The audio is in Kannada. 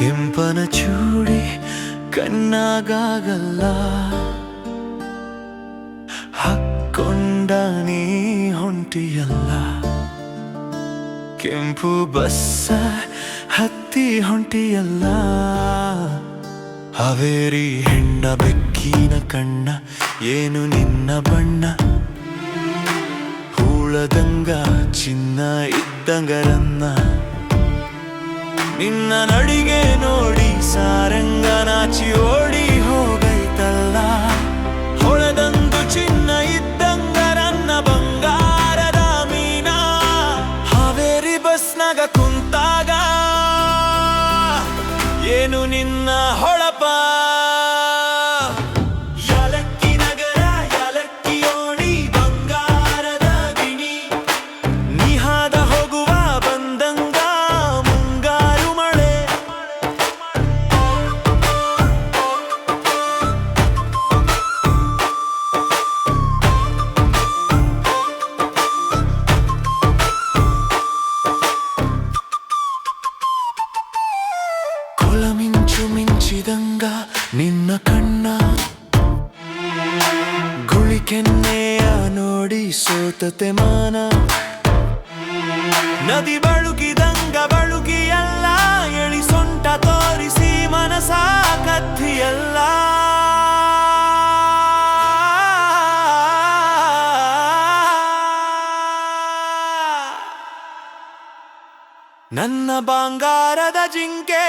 ಅವನ ಚೂಡಿ ಕಣ್ಣಾಗಲ್ಲ ಹಕ್ಕೊಂಡ ನೀ ಹೊಂಟಿಯಲ್ಲ. ಕೆಂಪು ಬಸ್ಸ ಹತ್ತಿ ಹೊಂಟಿಯಲ್ಲ. ಹಾವೇರಿ ಹೆಣ್ಣ ಬೆಕ್ಕಿನ ಕಣ್ಣ, ಏನು ನಿನ್ನ ಬಣ್ಣ? ಹೂಳದಂಗ ಚಿನ್ನ ಇದ್ದಂಗರನ್ನ ನಿನ್ನ ನಡಿಗೆ ನೋಡಿ ಸಾರಂಗ ನಾಚಿ ಓಡಿ ಹೋಗೈತಲ್ಲ. ಹೊಳೆದಂದು ಚಿನ್ನ ಇದ್ದಂಗರನ್ನ ಬಂಗಾರದ ಮೀನ. ಹಾವೇರಿ ಬಸ್ನಾಗ ಕುಂತಾಗ. ಏನು ನಿನ್ನ ಹೊಳಪ? ನಿನ್ನ ಕಣ್ಣ. ಗುಳಿ ಕೆನ್ನೆಯ ನೋಡಿ ಸೋತತೆ ಮಾನ. ನದಿ ಬಳುಕಿದಂಗ ಬಳುಕಿಯಲ್ಲ ಎಳಿ ಸೊಂಟ ತೋರಿಸಿ ಮನಸ ಕತ್ತಿಯಲ್ಲ. ನನ್ನ ಬಂಗಾರದ ಜಿಂಕೆ.